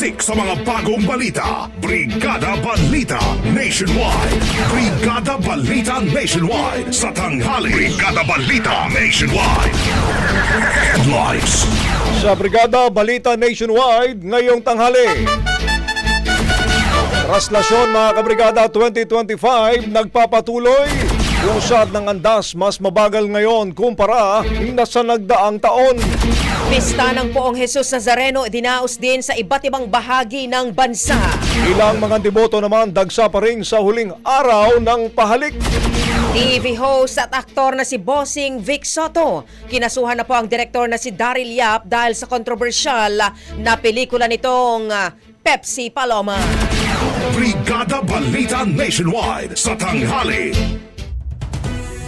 Siksik sa mga bagong balita. Brigada Balita Nationwide. Brigada Balita Nationwide sa tanghali. Brigada Balita Nationwide. Headlines. Sa Brigada Balita Nationwide ngayong tanghali. Traslasyon mga kabrigada 2025 nagpapatuloy. Usad ng andas mas mabagal ngayon kumpara na sa nagdaang taon. Pista ng Poong Jesus Nazareno dinaos din sa iba't ibang bahagi ng bansa. Ilang mga deboto naman dagsa pa rin sa huling araw ng pahalik. TV host at aktor na si Bossing Vic Soto. Kinasuhan na po ang direktor na si Daryl Yap dahil sa kontrobersyal na pelikula nitong ah, Pepsi Paloma. Brigada Balita Nationwide sa tanghali.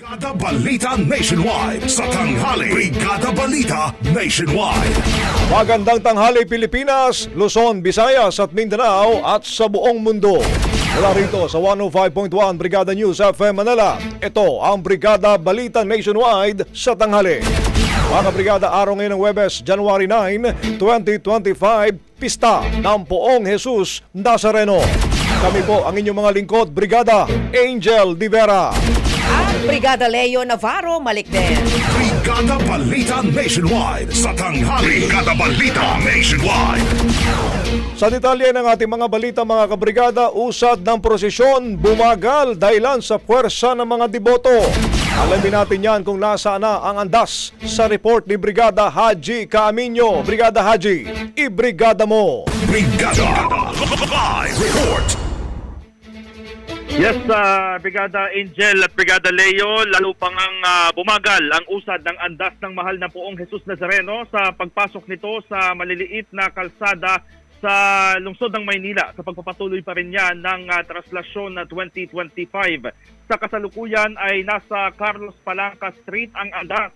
Brigada Balita Nationwide sa tanghali. Brigada Balita Nationwide. Magandang tanghali Pilipinas, Luzon, Visayas at Mindanao at sa buong mundo. Mula rito sa 105.1 Brigada News FM Manila, ito ang Brigada Balita Nationwide sa tanghali. Mga kabrigada, araw ngayon ng Webes, January 9, 2025, pista ng Poong Jesus Nazareno. Kami po ang inyong mga lingkod, Brigada Angel Divera. At Brigada Leo Navarro Malikden. Brigada Balita Nationwide sa tanghali. Brigada Balita Nationwide. Sa detalye ng ating mga balita mga kabrigada, usad ng prosesyon, bumagal dahilan sa puwersa ng mga deboto. Alamin natin yan kung nasaan na ang andas sa report ni Brigada Haji Caaminyo. Brigada Haji, ibrigada mo! Brigada Live Report. Yes, uh, Brigada Angel at Brigada Leo, lalo pang ang ah, bumagal ang usad ng andas ng mahal na poong Jesus Nazareno sa pagpasok nito sa maliliit na kalsada sa lungsod ng Maynila sa pagpapatuloy pa rin yan ng ah, traslasyon na 2025. Sa kasalukuyan ay nasa Carlos Palanca Street ang andas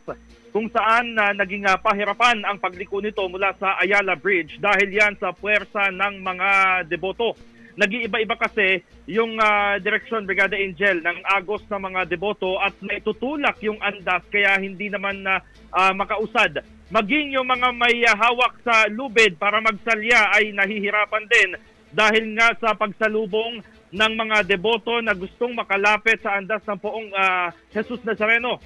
kung saan na naging ah, pahirapan ang pagliko nito mula sa Ayala Bridge dahil yan sa puwersa ng mga deboto nag-iiba-iba kasi yung ah, direksyon Brigada Angel ng agos ng mga deboto at naitutulak yung andas kaya hindi naman na ah, makausad. Maging yung mga may ah, hawak sa lubid para magsalya ay nahihirapan din dahil nga sa pagsalubong ng mga deboto na gustong makalapit sa andas ng poong ah, Jesus Nazareno.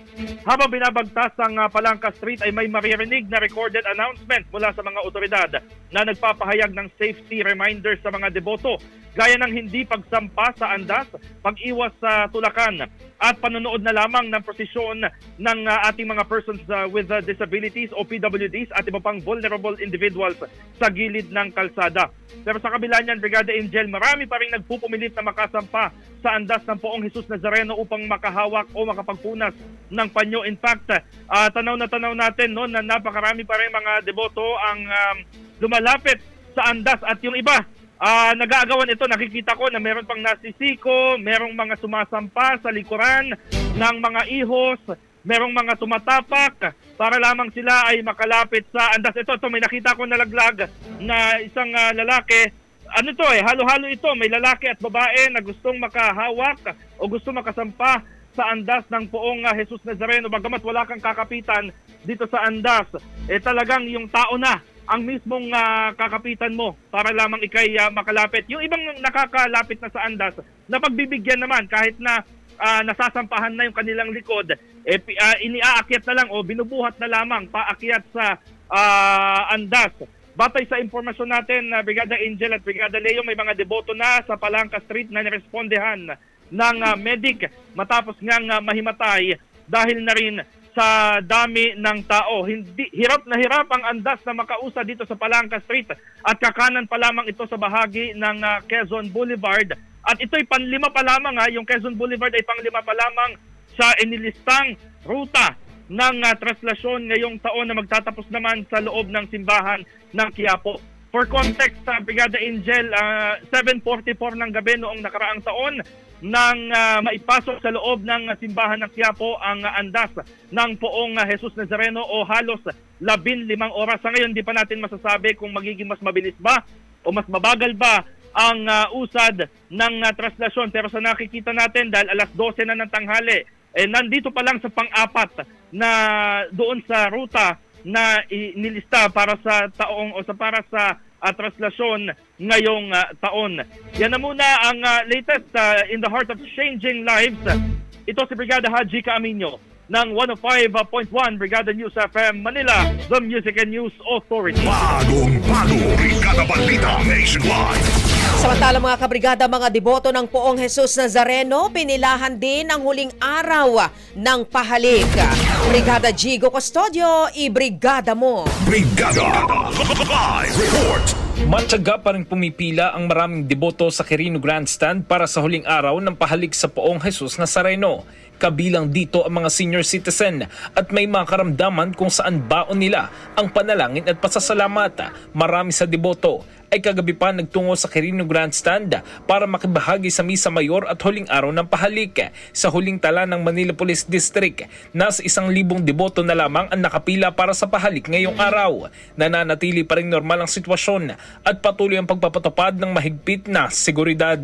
Habang binabagtas ang ah, Palangka Street ay may maririnig na recorded announcement mula sa mga otoridad na nagpapahayag ng safety reminders sa mga deboto gaya ng hindi pagsampa sa andas, pag-iwas sa tulakan at panonood na lamang ng prosesyon ng ah, ating mga persons ah, with ah, disabilities o PWDs at iba pang vulnerable individuals sa gilid ng kalsada. Pero sa kabila niyan, Brigada Angel, marami pa rin nagpupumilit na makasampa sa andas ng poong Jesus Nazareno upang makahawak o makapagpunas ng panyo. In fact, ah, tanaw na tanaw natin no, na napakarami pa rin mga deboto ang um, lumalapit sa andas at yung iba Ah, nag-aagawan ito, nakikita ko na meron pang nasisiko, merong mga sumasampa sa likuran ng mga ihos, merong mga tumatapak para lamang sila ay makalapit sa andas. Ito, ito may nakita ko nalaglag na isang ah, lalaki. Ano to eh, halo-halo ito. May lalaki at babae na gustong makahawak o gusto makasampa sa andas ng poong ah, Jesus Nazareno. Bagamat wala kang kakapitan dito sa andas, eh talagang yung tao na ang mismong ah, kakapitan mo para lamang ikay ah, makalapit. Yung ibang nakakalapit na sa andas, napagbibigyan naman kahit na ah, nasasampahan na yung kanilang likod, eh, ah, iniaakyat na lang o binubuhat na lamang paakyat sa ah, andas. Batay sa impormasyon natin, na Brigada Angel at Brigada Leo, may mga deboto na sa Palangka Street na nirespondehan ng ah, medic matapos ngang ah, mahimatay dahil na rin sa dami ng tao. Hindi hirap na hirap ang andas na makausa dito sa Palangka Street at kakanan pa lamang ito sa bahagi ng ah, Quezon Boulevard. At ito'y panlima pa lamang ha, yung Quezon Boulevard ay panglima pa lamang sa inilistang ruta ng ah, traslasyon ngayong taon na magtatapos naman sa loob ng simbahan ng Quiapo. For context, sa Brigada Angel, ah, 7.44 ng gabi noong nakaraang taon nang ah, maipasok sa loob ng simbahan ng Quiapo ang ah, andas ng poong ah, Jesus Nazareno o halos labin limang oras. Sa ngayon, di pa natin masasabi kung magiging mas mabilis ba o mas mabagal ba ang ah, usad ng ah, traslasyon. Pero sa nakikita natin, dahil alas 12 na ng tanghali, eh, nandito pa lang sa pang-apat na doon sa ruta na inilista para sa taong o sa para sa ah, traslasyon ngayong ah, taon. Yan na muna ang ah, latest ah, in the heart of changing lives. Ito si Brigada Haji Camino ng 105.1 Brigada News FM Manila, the Music and News Authority. Bagong bago, Brigada Balita Nationwide. Samantala mga kabrigada, mga deboto ng poong Jesus Nazareno, pinilahan din ang huling araw ng pahalik. Brigada Gigo Custodio, ibrigada mo. Brigada Live Report. Matyaga pa rin pumipila ang maraming deboto sa Quirino Grandstand para sa huling araw ng pahalik sa poong Jesus Nazareno. Kabilang dito ang mga senior citizen at may mga karamdaman kung saan baon nila ang panalangin at pasasalamat. Marami sa deboto ay kagabi pa nagtungo sa Quirino Grandstand para makibahagi sa Misa Mayor at huling araw ng pahalik. Sa huling tala ng Manila Police District, nasa isang libong deboto na lamang ang nakapila para sa pahalik ngayong araw. Nananatili pa rin normal ang sitwasyon at patuloy ang pagpapatupad ng mahigpit na seguridad.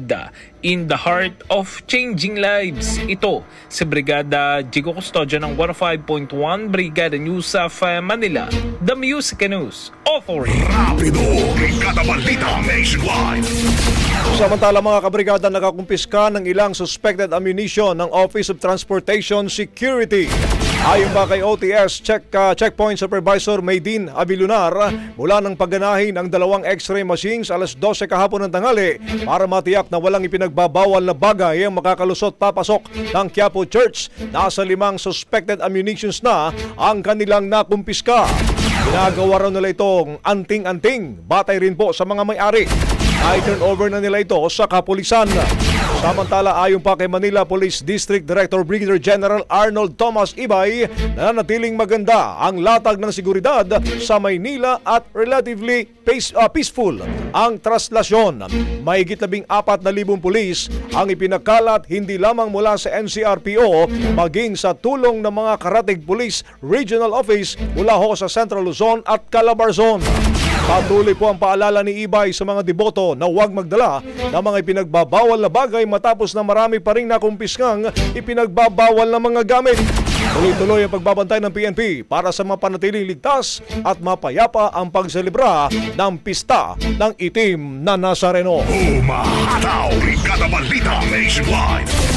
In the heart of changing lives, ito si Brigada Jigo Custodio ng 105.1 Brigada News of Manila, The Music News Authority. Rapido, Brigada Balita Nationwide. Samantala mga kabrigada nakakumpiska ng ilang suspected ammunition ng Office of Transportation Security. Ayon pa kay OTS check, uh, Checkpoint Supervisor Maydin Avilunar, mula ng pagganahin ang dalawang x-ray machines alas 12 kahapon ng tanghali para matiyak na walang ipinagbabawal na bagay ang makakalusot papasok ng Quiapo Church. Nasa limang suspected ammunitions na ang kanilang nakumpiska. Ginagawa raw nila itong anting-anting, batay rin po sa mga may-ari. Ay turn over na nila ito sa kapulisan. Samantala ayon pa kay Manila Police District Director Brigadier General Arnold Thomas Ibay, nananatiling maganda ang latag ng seguridad sa Maynila at relatively pace, ah, peaceful ang traslasyon. Mahigit labing apat na libong pulis ang ipinakalat hindi lamang mula sa NCRPO maging sa tulong ng mga Karatig Police Regional Office mula ho sa Central Luzon at Calabarzon. Patuloy po ang paalala ni Ibay sa mga deboto na huwag magdala ng mga ipinagbabawal na bagay matapos na marami pa rin nakumpiskang ipinagbabawal na mga gamit. Tuloy-tuloy ang pagbabantay ng PNP para sa mapanatiling ligtas at mapayapa ang pagselebra ng pista ng itim na Nazareno. Umahataw! Brigada Balita Nationwide!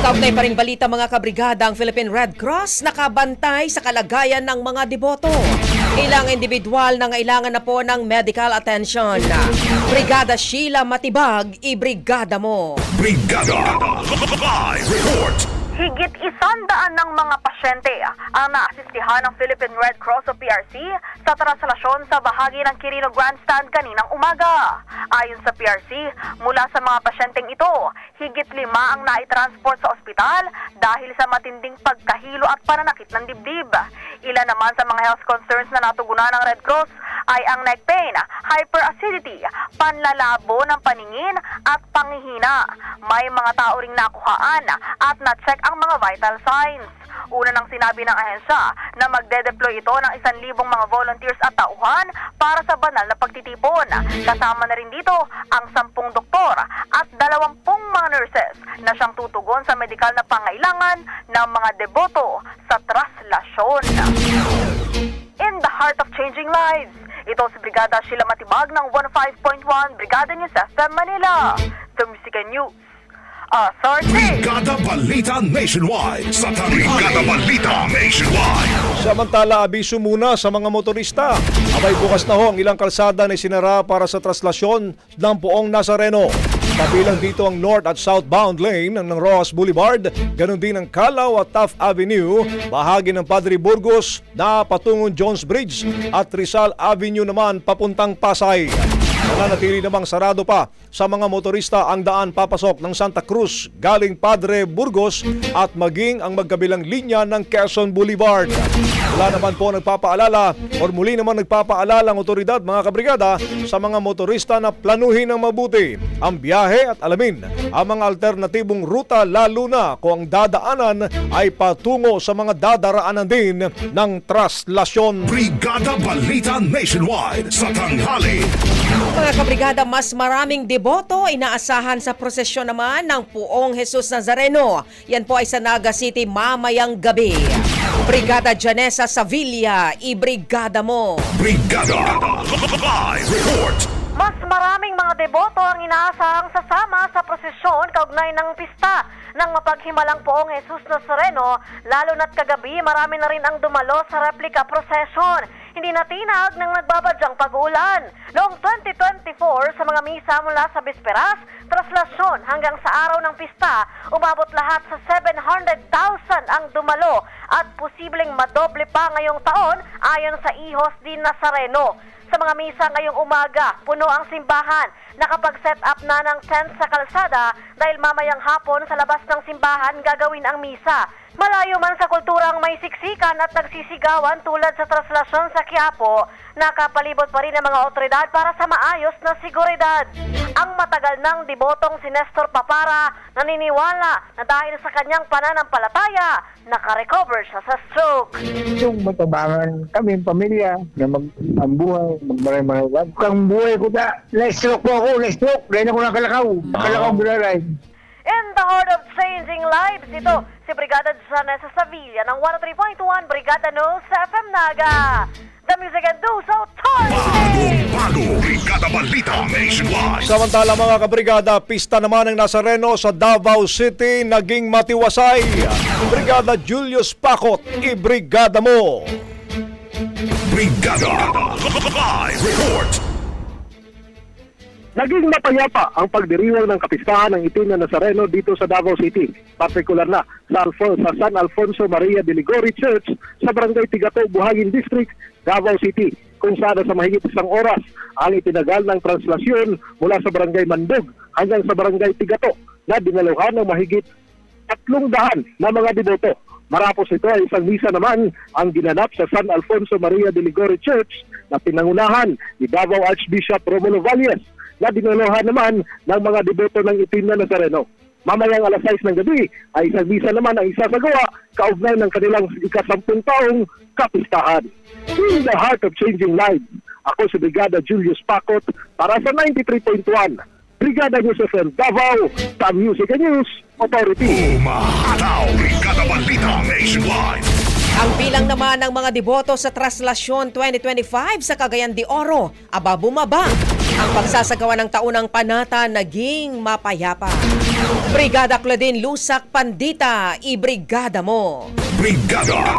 Kaugnay pa rin balita mga kabrigada ang Philippine Red Cross nakabantay sa kalagayan ng mga deboto. Ilang individual na ngailangan na po ng medical attention. Brigada Sheila Matibag, ibrigada mo. Brigada! Live report! Higit isandaan ng mga pasyente ang naasistihan ng Philippine Red Cross o PRC sa traslasyon sa bahagi ng Quirino Grandstand kaninang umaga. Ayon sa PRC, mula sa mga pasyenteng ito, higit lima ang naitransport sa ospital dahil sa matinding pagkahilo at pananakit ng dibdib. Ilan naman sa mga health concerns na natugunan ng Red Cross ay ang neck pain, hyperacidity, panlalabo ng paningin at pangihina. May mga tao ring nakuhaan at na-check ang mga vital signs. Una nang sinabi ng ahensya na magde-deploy ito ng isang libong mga volunteers at tauhan para sa banal na pagtitipon. Kasama na rin dito ang sampung doktor at dalawampung mga nurses na siyang tutugon sa medikal na pangailangan ng mga deboto sa traslasyon. In the heart of changing lives, ito si Brigada Sheila Matibag ng 15.1 Brigada News FM Manila. The Music News Authority. Brigada Balita Nationwide! Sa Brigada Balita Nationwide! Samantala, abiso muna sa mga motorista. Abay bukas na ho ang ilang kalsada na sinara para sa traslasyon ng poong Nazareno. Kabilang dito ang north at southbound lane ng Rojas Boulevard, ganun din ang Calaw at Taft Avenue, bahagi ng Padre Burgos na patungong Jones Bridge at Rizal Avenue naman papuntang Pasay. Nananatili namang sarado pa sa mga motorista ang daan papasok ng Santa Cruz galing Padre Burgos at maging ang magkabilang linya ng Quezon Boulevard. Wala naman po nagpapaalala o muli naman nagpapaalala ang otoridad mga kabrigada sa mga motorista na planuhin ng mabuti ang biyahe at alamin ang mga alternatibong ruta lalo na kung ang dadaanan ay patungo sa mga dadaraanan din ng traslasyon. Brigada Balita Nationwide! Sa tanghali! Mga kabrigada, mas maraming deboto inaasahan sa prosesyon naman ng Puong Jesus Nazareno. Yan po ay sa Naga City mamayang gabi. Brigada Janessa Savilla, ibrigada mo. Brigada! Live report! Mas maraming mga deboto ang inaasahang sasama sa prosesyon kaugnay ng pista ng mapaghimalang poong Jesus Nazareno, lalo na't kagabi marami na rin ang dumalo sa replica procession. Hindi natinag ng nagbabadyang pag-ulan. Noong 2024, sa mga misa mula sa bisperas, traslasyon hanggang sa araw ng pista, umabot lahat sa 700,000 ang dumalo at posibleng madoble pa ngayong taon ayon sa Ihos di Nazareno. Mga misa ngayong umaga, puno ang simbahan. Nakapag-set up na ng tent sa kalsada dahil mamayang hapon sa labas ng simbahan gagawin ang misa. Malayo man sa kulturang may siksikan at nagsisigawan tulad sa traslasyon sa Quiapo, nakapalibot pa rin ang mga otoridad para sa maayos na seguridad. Ang matagal ng debotong si Nestor Papara naniniwala na dahil sa kanyang pananampalataya, nakarecover siya sa stroke. yung matabangan kami, pamilya, na mag ang buhay, magmaray-maray. Ang buhay ko na, na-stroke po ako, na-stroke, dahil ako nakalakaw. Nakalakaw bilalay. In the heart of changing lives, ito si Brigada Janessa Sevilla ng 103.1 Brigada News FM Naga. The Music and News Authority! Bago! Brigada Balita Nationwide! Samantala mga kabrigada, pista naman ng Nazareno sa Davao City naging matiwasay. Brigada Julius Pakot, ibrigada mo. Brigada! Live report! Naging mapayapa ang pagdiriwang ng kapistahan ng itim na Nazareno dito sa Davao City, partikular na sa, Alfon- sa San Alfonso Maria de Ligori Church sa Barangay Tigato, Buhangin District, Davao City, kung saan sa mahigit isang oras ang itinagal ng translasyon mula sa Barangay Mandog hanggang sa Barangay Tigato na dinaluhan ng mahigit tatlong daan na mga deboto. Marapos ito ay isang misa naman ang ginanap sa San Alfonso Maria de Ligori Church na pinangunahan ni Davao Archbishop Romulo Valles na dinalohan naman ng mga deboto ng itim na Nazareno. Mamayang alas 6 ng gabi ay isang misa naman ang isasagawa kaugnay ng kanilang ikasampung taong kapistahan. In the heart of changing lives, ako si Brigada Julius Pakot para sa 93.1 Brigada News FM Davao, sa Music and News Authority. Umahataw! Brigada Balita Nationwide! Ang bilang naman ng mga deboto sa Traslasyon 2025 sa Cagayan de Oro, aba bumaba. Ang pagsasagawa ng taunang panata naging mapayapa. Brigada Claudine Lusak Pandita, ibrigada mo. Brigada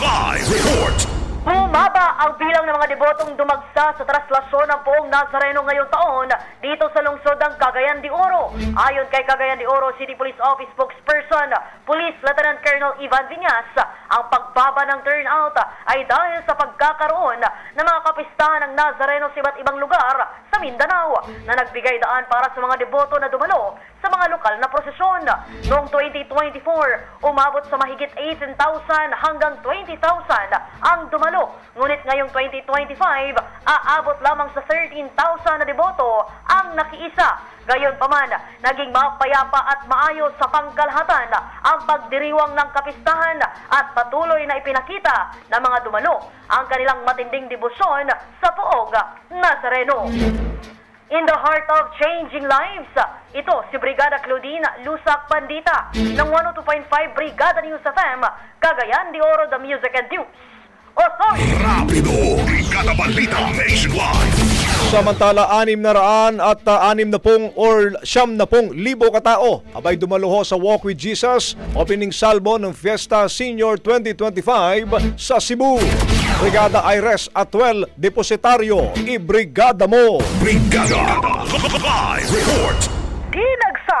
Live Report Bumaba ang bilang ng mga debotong dumagsa sa traslasyon ng poong Nazareno ngayong taon dito sa lungsod ng Cagayan de Oro. Ayon kay Cagayan de Oro City Police Office spokesperson, Police Lieutenant Colonel Ivan Viñas, ang pagbaba ng turnout ay dahil sa pagkakaroon ng mga kapistahan ng Nazareno sa iba't ibang lugar sa Mindanao na nagbigay daan para sa mga deboto na dumalo sa mga lokal na prosesyon. Noong 2024, umabot sa mahigit 18,000 hanggang 20,000 ang dumalo. Ngunit ngayong 2025, aabot lamang sa 13,000 na deboto ang nakiisa. Gayon pa man, naging mapayapa at maayos sa pangkalahatan ang pagdiriwang ng kapistahan at patuloy na ipinakita ng mga dumalo ang kanilang matinding debosyon sa poog Nazareno. In the heart of changing lives, ito si Brigada Claudine Lusak Pandita ng 102.5 Brigada News FM, Cagayan de Oro, the Music and News. Authority! Rapido Brigada Balita Nationwide Samantala, anim na raan at uh, anim na pong or siyam na pong libo katao abay dumaloho sa Walk with Jesus opening salvo ng Fiesta Senior 2025 sa Cebu. Brigada Ires Atwell Depositaryo, ibrigada mo! Brigada. Live Report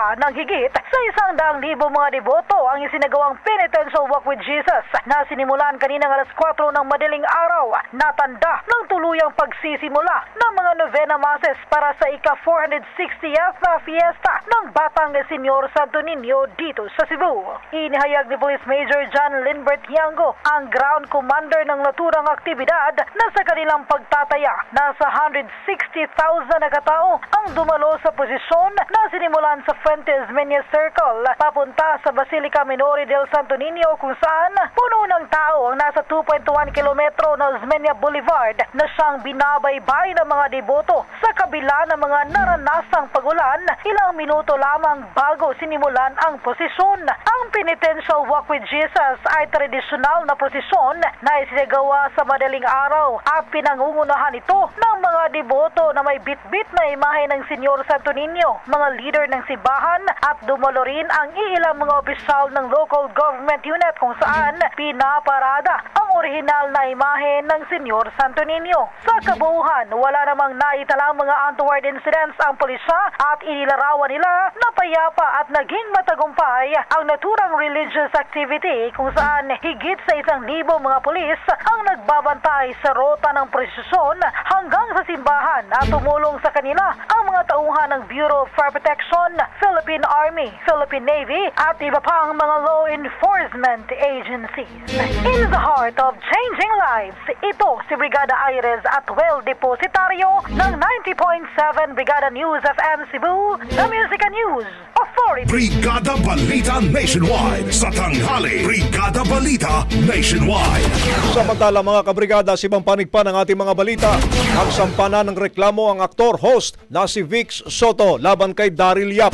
Dinagsa ng higit sa isang daang libo mga deboto ang isinagawang penitential walk with Jesus na sinimulan kaninang alas 4 ng madaling araw. Na tanda ng tuluyang pagsisimula ng mga novena masses para sa ika-460th na fiesta ng Batang Senyor Santo Niño dito sa Cebu. Inihayag ni Police Major John Lindbert Yango ang ground commander ng naturang aktibidad na sa kanilang pagtataya. Nasa 160,000 na katao ang dumalo sa posisyon na sinimulan sa Fuentes Menia Circle papunta sa Basilica Minori del Santo Niño kung saan puno ng tao ang nasa 2.1 kilometro na Osmeña Boulevard na siyang binabaybay ng mga deboto sa kabila ng mga naranasang pagulan ilang minuto lamang bago sinimulan ang posisyon. Ang penitential walk with Jesus ay tradisyonal na prosesyon na isinagawa sa madaling araw at pinangungunahan ito ng mga deboto na may bitbit na imahe ng Senyor Santo Niño, mga leader ng simbahan at dumalo rin ang iilang mga opisyal ng local government unit kung saan pinaparada ang orihinal na imahe ng Senyor Santo Niño. Sa kabuuhan, wala namang naitalang mga untoward incidents ang pulisya at inilarawan nila na payapa at naging matagumpay ang naturang religious activity kung saan higit sa isang libo mga pulis ang nagbabantay sa rota ng prosesyon hanggang sa simbahan at tumulong sa kanila ang mga tauhan ng Bureau of Fire Protection, Philippine Army, Philippine Navy at iba pang mga law enforcement agencies. In the heart of changing lives, ito si Brigada Aires at Well Depositario ng 90.7 Brigada News FM Cebu, the Music and News Authority. Brigada Balita Nationwide sa tanghali Brigada Balita Nationwide Samantala mga kabrigada, si ibang panig pa ng ating mga balita. Nagsampa na ng reklamo ang aktor-host na si Vix Soto laban kay Daryl Yap.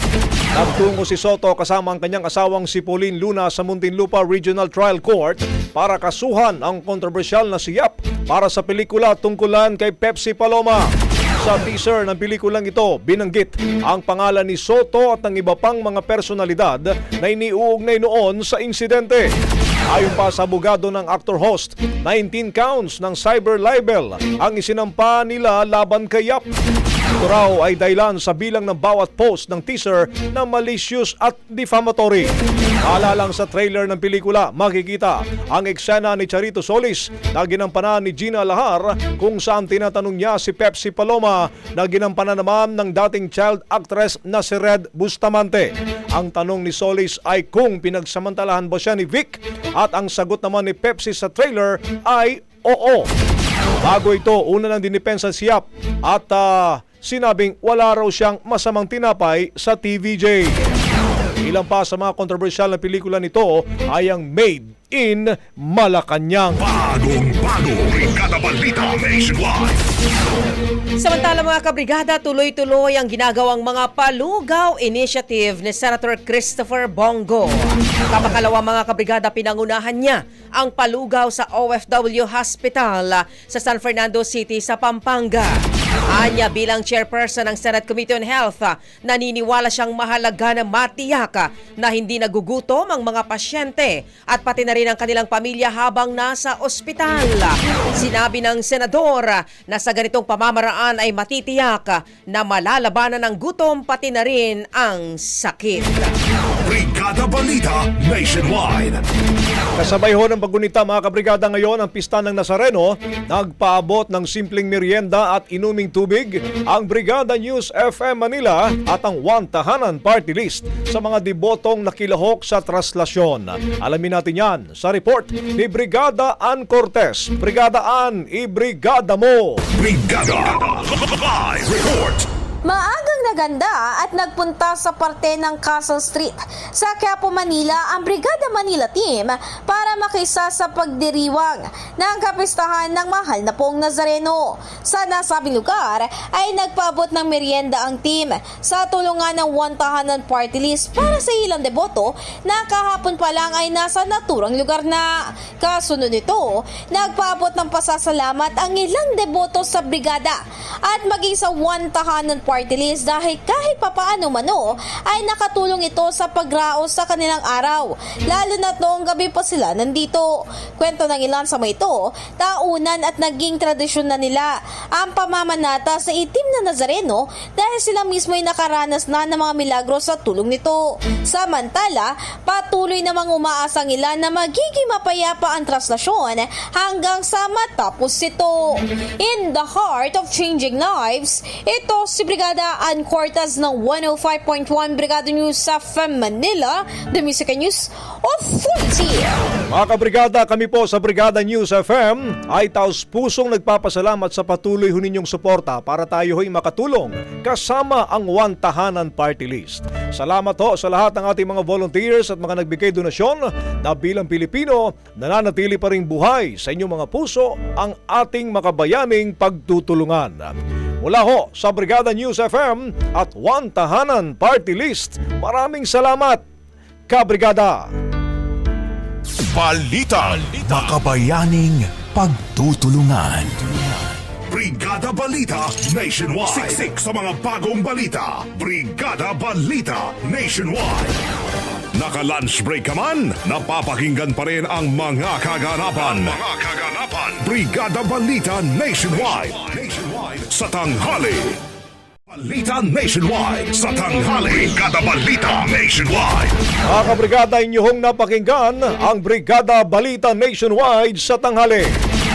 Nagtungo si Soto kasama ang kanyang asawang si Pauline Luna sa Muntinlupa Regional Trial Court para kasuhan ang kontrobersyal na si Yap para sa pelikula tungkulan kay Pepsi Paloma. Sa teaser ng pelikulang ito, binanggit ang pangalan ni Soto at ng iba pang mga personalidad na iniuugnay noon sa insidente. Ayon pa sa abogado ng actor-host, 19 counts ng cyber libel ang isinampa nila laban kay Yap. Ito raw ay dahilan sa bilang ng bawat post ng teaser na malicious at defamatory. Alalang sa trailer ng pelikula, makikita ang eksena ni Charito Solis na ginampanan ni Gina Lahar kung saan tinatanong niya si Pepsi Paloma na ginampanan naman ng dating child actress na si Red Bustamante. Ang tanong ni Solis ay kung pinagsamantalahan ba siya ni Vic at ang sagot naman ni Pepsi sa trailer ay oo. Bago ito, una nang dinipensa si Yap at ah, sinabing wala raw siyang masamang tinapay sa TVJ. Ilang pa sa mga kontrobersyal na pelikula nito ay ang Made in Malacanang. Bagong bago Brigada Balita Nationwide. Samantala mga kabrigada, tuloy-tuloy ang ginagawang mga palugaw initiative ni Senator Christopher Bongo. Kamakalawa mga kabrigada, pinangunahan niya ang palugaw sa OFW Hospital sa San Fernando City sa Pampanga. Anya bilang chairperson ng Senate Committee on Health, ah, naniniwala siyang mahalaga na matiyak ah, na hindi nagugutom ang mga pasyente at pati na rin ang kanilang pamilya habang nasa ospital. Sinabi ng senador ah, na sa ganitong pamamaraan ay matitiyak na malalabanan ng gutom pati na rin ang sakit. Brigada Balita Nationwide. Kasabay ho ng pagunita mga kabrigada ngayon ang pista ng Nazareno, nagpaabot ng simpleng merienda at inuming tubig ang Brigada News FM Manila at ang One Tahanan Party List sa mga debotong nakilahok sa traslasyon. Alamin natin yan sa report ni Brigada Ann Cortez. Brigada Ann, ibrigada mo! Brigada Live Report. Maagang naganda at nagpunta sa parte ng Castle Street sa Quiapo, Manila ang Brigada Manila Team para makisa sa pagdiriwang ng kapistahan ng mahal na pong Nazareno. Sa nasabing lugar ay nagpaabot ng merienda ang team sa tulungan ng One Tahanan Party List para sa ilang deboto na kahapon pa lang ay nasa naturang lugar na. Kasunod nito, nagpaabot ng pasasalamat ang ilang deboto sa brigada at maging sa One Tahanan Party List dahil kahit papaano mano ay nakatulong ito sa pagraos sa kanilang araw lalo na noong gabi pa sila nandito. Kwento ng ilan sa mga ito, taunan at naging tradisyon na nila ang pamamanata sa itim na Nazareno dahil sila mismo ay nakaranas na ng mga milagro sa tulong nito. Samantala, patuloy namang umaasang ilan na magiging mapayapa ang traslasyon hanggang sa matapos ito. In the heart of changing lives, ito si Brigada Ann Cortez ng 105.1 Brigada News sa FM Manila, The Music News Authority. Mga kabrigada, kami po sa Brigada News FM ay taos pusong nagpapasalamat sa patuloy ho ninyong suporta para tayo ho'y makatulong kasama ang One Tahanan Party List. Salamat ho sa lahat ng ating mga volunteers at mga nagbigay donasyon na bilang Pilipino nananatili pa rin buhay sa inyong mga puso ang ating makabayaning pagtutulungan. Mula ho sa Brigada News FM at One Tahanan Party List, maraming salamat, kabrigada! Balita. Makabayaning pagtutulungan. Brigada Balita Nationwide. Siksik sa mga bagong balita. Brigada Balita Nationwide. Naka-lunch break ka man, napapakinggan pa rin ang mga kaganapan. Mga kaganapan. Brigada Balita Nationwide. Nationwide. Sa tanghali. Balita Nationwide. Sa tanghali. Brigada Balita Nationwide. Mga kabrigada, inyong napakinggan ang Brigada Balita Nationwide sa tanghali.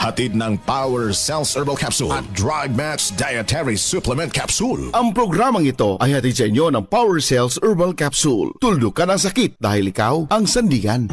Hatid ng Power Cells Herbal Capsule at Drug Match Dietary Supplement Capsule. Ang programang ito ay hatid sa inyo ng Power Cells Herbal Capsule. Tuldok ka ng sakit dahil ikaw ang sandigan.